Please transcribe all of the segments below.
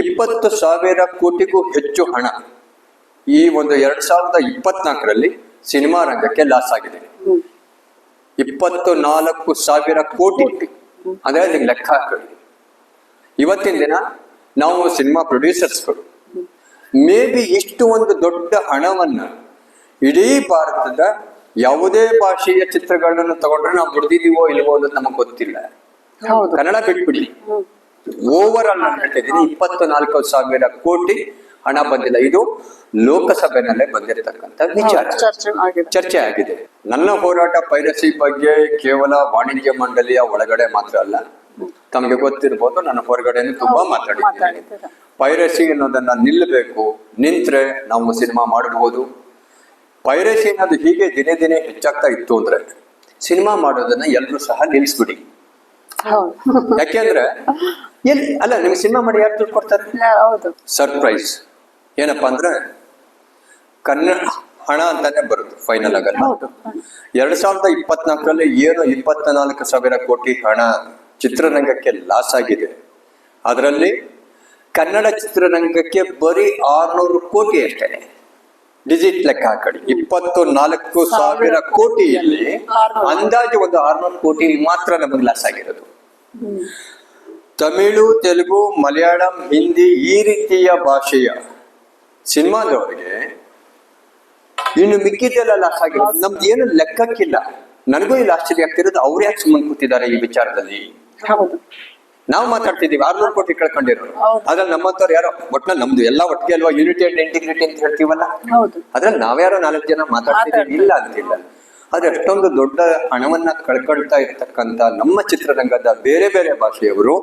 ಇಪ್ಪತ್ತು ಸಾವಿರ ಕೋಟಿಗೂ ಹೆಚ್ಚು ಹಣ. ಈ ಒಂದು ಎರಡ್ ಸಾವಿರದ ಇಪ್ಪತ್ನಾಲ್ಕರಲ್ಲಿ ಸಿನಿಮಾ ರಂಗಕ್ಕೆ ಲಾಸ್ ಆಗಿದೆ. ಇಪ್ಪತ್ತು ನಾಲ್ಕು ಸಾವಿರ ಕೋಟಿ. ಅಂದ್ರೆ ಅದಕ್ಕೆ ಲೆಕ್ಕ ಹಾಕೊಳ್ಳಿ ಇವತ್ತಿನ ದಿನ ನಾವು ಸಿನಿಮಾ ಪ್ರೊಡ್ಯೂಸರ್ಸ್ಗಳು ಮೇ ಬಿ ಇಷ್ಟು ಒಂದು ದೊಡ್ಡ ಹಣವನ್ನ ಇಡೀ ಭಾರತದ ಯಾವುದೇ ಭಾಷೆಯ ಚಿತ್ರಗಳನ್ನು ತಗೊಂಡ್ರೆ ನಾವು ದುಡ್ದಿದೀವೋ ಇಲ್ವೋ ಅನ್ನೋದು ನಮಗೆ ಗೊತ್ತಿಲ್ಲ. ಕನ್ನಡ ಬಿಟ್ಬಿಡಿ. ಓವರ್ ಆಲ್ ನಾನು ಹೇಳ್ತಾ ಇದ್ದೀನಿ ಇಪ್ಪತ್ತು ನಾಲ್ಕು ಸಾವಿರ ಕೋಟಿ ಹಣ ಬಂದಿಲ್ಲ. ಇದು ಲೋಕಸಭೆನಲ್ಲೇ ಬಂದಿರತಕ್ಕಂತ ವಿಚಾರ. ಚರ್ಚೆ ಆಗಿದೆ. ನನ್ನ ಹೋರಾಟ ಪೈರಸಿ ಬಗ್ಗೆ ಕೇವಲ ವಾಣಿಜ್ಯ ಮಂಡಳಿಯ ಒಳಗಡೆ ಮಾತ್ರ ಅಲ್ಲ ತಮಗೆ ಗೊತ್ತಿರ್ಬೋದು ನನ್ನ ಹೊರಗಡೆ ತುಂಬಾ ಮಾತಾಡಿದ್ದೀನಿ. ಪೈರಸಿ ಅನ್ನೋದನ್ನ ನಿಲ್ಲಬೇಕು ನಿಂತ್ರೆ ನಾವು ಸಿನಿಮಾ ಮಾಡಬಹುದು. ಪೈರಸಿ ಅನ್ನೋದು ಹೀಗೆ ದಿನೇ ದಿನೇ ಹೆಚ್ಚಾಗ್ತಾ ಇತ್ತು ಅಂದ್ರೆ ಸಿನಿಮಾ ಮಾಡೋದನ್ನ ಎಲ್ಲರೂ ಸಹ ನಿಲ್ಲಿಸ್ಬಿಡಿ ಯಾಕೆಂದ್ರೆ ಎಲ್ಲಿ? ಅಲ್ಲ ನಿಮ್ಗೆ ಸಿನಿಮಾ ಮಾಡಿ ಯಾರು ದುಡ್ಡು ಕೊಡ್ತಾರೆ? ಹೌದು. ಸರ್ಪ್ರೈಸ್ ಏನಪ್ಪಾ ಅಂದ್ರೆ ಕನ್ನಡ ಹಣ ಅಂತಾನೆ ಬರುತ್ತೆ ಫೈನಲ್ ಆಗಲ್ಲ ಹೌದು. ಎರಡ್ ಸಾವಿರದ ಇಪ್ಪತ್ನಾಲ್ಕರಲ್ಲಿ ಏನು ಇಪ್ಪತ್ತ ನಾಲ್ಕು ಸಾವಿರ ಕೋಟಿ ಹಣ ಚಿತ್ರರಂಗಕ್ಕೆ ಲಾಸ್ ಆಗಿದೆ. ಅದರಲ್ಲಿ ಕನ್ನಡ ಚಿತ್ರರಂಗಕ್ಕೆ ಬರೀ ಆರ್ನೂರು ಕೋಟಿ ಅಷ್ಟೇ. ಡಿಜಿಟ್ ಲೆಕ್ಕ ಹಾಕಡಿ ಇಪ್ಪತ್ತು ನಾಲ್ಕು ಸಾವಿರ ಕೋಟಿಯಲ್ಲಿ ಅಂದಾಜು ಒಂದು ಆರ್ನೂರು ಕೋಟಿ ಮಾತ್ರ ನಮಗೆ ಲಾಸ್ ಆಗಿರೋದು. ತಮಿಳು ತೆಲುಗು ಮಲಯಾಳಂ ಹಿಂದಿ ಈ ರೀತಿಯ ಭಾಷೆಯ ಸಿನಿಮಾದವರಿಗೆ ಇನ್ನು ಮಿಕ್ಕಿದ್ದೆಲ್ಲ ಲಾಸ್ ಆಗಿದೆ ನಮ್ದು ಏನು ಲೆಕ್ಕಕ್ಕಿಲ್ಲ. ನನಗೂ ಇಲ್ಲಿ ಆಶ್ಚರ್ಯ ಆಗ್ತಿರೋದು ಅವ್ರು ಯಾಕೆ ಸುಮ್ಮನೆ ಕೂತಿದ್ದಾರೆ ಈ ವಿಚಾರದಲ್ಲಿ? ಹೌದು. ನಾವು ಮಾತಾಡ್ತಿದ್ದೀವಿ ಆರ್ನೂರು ಕೋಟಿ ಕಳ್ಕೊಂಡಿರೋರು. ಆದ್ರೆ ಅದ್ರಲ್ಲಿ ನಮ್ಮಂತವ್ರು ಯಾರೋ ಒಟ್ನಲ್ಲಿ ನಮ್ದು ಎಲ್ಲ ಒಟ್ಟಿಗೆ ಅಲ್ವಾ ಯೂನಿಟಿ ಅಂಡ್ ಇಂಟಿಗ್ರಿಟಿ ಅಂತ ಹೇಳ್ತೀವಲ್ಲ? ಅದ್ರಲ್ಲಿ ನಾವ್ಯಾರೋ ನಾಲ್ಕು ಜನ ಮಾತಾಡ್ತಿದ್ದೀವಿ ಇಲ್ಲ ಅಂತಿಲ್ಲ ಆದ್ರೆ ಅಷ್ಟೊಂದು ದೊಡ್ಡ ಹಣವನ್ನ ಕಳ್ಕೊಳ್ತಾ ಇರ್ತಕ್ಕಂತ ನಮ್ಮ ಚಿತ್ರರಂಗದ ಬೇರೆ ಬೇರೆ ಭಾಷೆಯವರು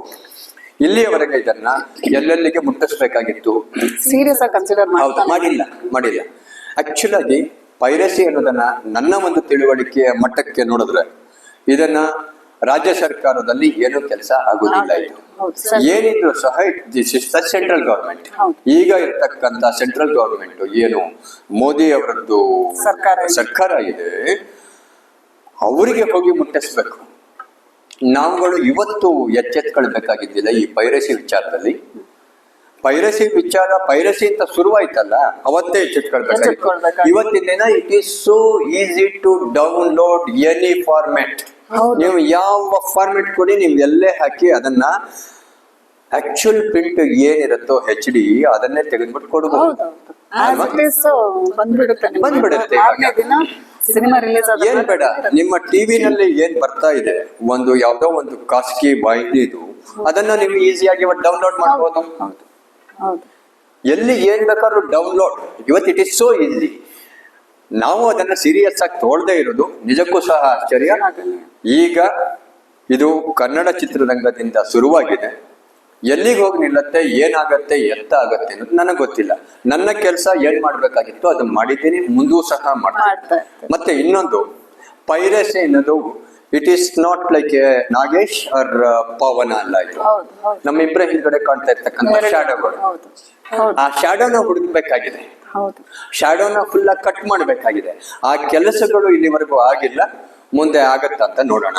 ಇಲ್ಲಿಯವರೆಗೆ ಇದನ್ನ ಎಲ್ಲೆಲ್ಲಿಗೆ ಮುಟ್ಟಿಸ್ಬೇಕಾಗಿತ್ತು? ಸೀರಿಯಸ್ ಆಗಿ ಕನ್ಸಿಡರ್ ಮಾಡಿಲ್ಲ ಮಾಡಿಲ್ಲ. ಆಕ್ಚುಲ್ ಆಗಿ ಪೈರಸಿ ಅನ್ನೋದನ್ನ ನನ್ನ ಒಂದು ತಿಳುವಳಿಕೆಯ ಮಟ್ಟಕ್ಕೆ ನೋಡಿದ್ರೆ ಇದನ್ನ ರಾಜ್ಯ ಸರ್ಕಾರದಲ್ಲಿ ಏನು ಕೆಲಸ ಆಗುದಿಲ್ಲ ಇದು. ಏನಿದ್ರು ಸಹ ಸೆಂಟ್ರಲ್ ಗವರ್ಮೆಂಟ್ ಈಗ ಇರ್ತಕ್ಕಂತ ಸೆಂಟ್ರಲ್ ಗವರ್ಮೆಂಟ್ ಏನು ಮೋದಿ ಅವರದ್ದು ಸರ್ಕಾರ ಇದೆ. ಸರ್ಕಾರ ಇದೆ ಅವರಿಗೆ ಹೋಗಿ ಮುಟ್ಟಿಸ್ಬೇಕು ನಾವುಗಳು ಇವತ್ತು ಎಚ್ಚೆತ್ಕೊಳ್ಬೇಕಾಗಿದ್ದಿಲ್ಲ ಈ ಪೈರಸಿ ವಿಚಾರದಲ್ಲಿ ಪೈರಸಿ ವಿಚಾರ ಪೈರಸಿ ಅಂತ ಶುರುವಾಯ್ತಲ್ಲ ಅವತ್ತೇ ಎಚ್ಚೆತ್ಕೊಳ್ಬೇಕು ಎಚ್ಚೆತ್ಕೊಳ್ಬೇಕಾಗಿತ್ತು. ಇವತ್ತಿನ ದಿನ it is so easy to download any format ಹೌದು. ನೀವು ಯಾವ ಫಾರ್ಮೆಟ್ ಕೊಡಿ ನೀವು ಎಲ್ಲೇ ಹಾಕಿ ಅದನ್ನ ಆಕ್ಚುಲ್ ಪ್ರಿಂಟ್ ಏನಿರುತ್ತೋ ಹೆಚ್ ಡಿ ಅದನ್ನೇ ತೆಗೆದ್ಬಿಟ್ಟು ಕೊಡಬಹುದು ಬಂದ್ಬಿಡುತ್ತೆ ಏನ್ ಬೇಡ ನಿಮ್ಮ ಟಿವಿನಲ್ಲಿ ಏನ್ ಬರ್ತಾ ಇದೆ? ಒಂದು ಯಾವ್ದೋ ಒಂದು ಖಾಸಗಿ ಬಾಯಿದು ಅದನ್ನ ನೀವು ಈಸಿಯಾಗಿ ಡೌನ್ಲೋಡ್ ಮಾಡಬಹುದು ಹೌದು ಹೌದು ಎಲ್ಲಿ ಏನ್ ಬೇಕಾದ್ರೂ ಡೌನ್ಲೋಡ್ ಇವತ್ತು ಇಟ್ ಇಸ್ ಸೋ ಈಸಿ ನಾವು ಅದನ್ನು ಸೀರಿಯಸ್ ಆಗಿ ತೋಳ್ದೇ ಇರೋದು. ನಿಜಕ್ಕೂ ಸಹ ಆಶ್ಚರ್ಯ. ಈಗ ಇದು ಕನ್ನಡ ಚಿತ್ರರಂಗದಿಂದ ಶುರುವಾಗಿದೆ. ಎಲ್ಲಿಗೆ ಹೋಗಿ ನಿಲ್ಲತ್ತೆ ಏನಾಗತ್ತೆ ಎತ್ತ ಆಗತ್ತೆ ಅನ್ನೋದು ನನಗೆ ಗೊತ್ತಿಲ್ಲ. ನನ್ನ ಕೆಲಸ ಏನ್ ಮಾಡ್ಬೇಕಾಗಿತ್ತು ಅದನ್ನ ಮಾಡಿದ್ದೀನಿ ಮುಂದೂ ಸಹ ಮಾಡ್ತೀನಿ ಮಾಡ್ತಾ ಮತ್ತೆ ಇನ್ನೊಂದು ಪೈರಸಿ ಅನ್ನೋದು it is not like a Nagesh or Pavan ಅಲ್ಲ ಇದು ಹೌದು ಹೌದು. ನಮ್ಮ ಇಬ್ಬರ ಹಿಂದ್ಗಡೆ ಕಾಣ್ತಾ ಇರ್ತಕ್ಕಂಥ ಶಾಡೋಗಳು ಆ ಶಾಡೋನ ಹುಡುಕ್ಬೇಕಾಗಿದೆ. ಶಾಡೋನ ಫುಲ್ ಕಟ್ ಮಾಡಬೇಕಾಗಿದೆ. ಆ ಕೆಲಸಗಳು ಇಲ್ಲಿವರೆಗೂ ಆಗಿಲ್ಲ. ಮುಂದೆ ಆಗತ್ತಾ ಅಂತ ನೋಡೋಣ.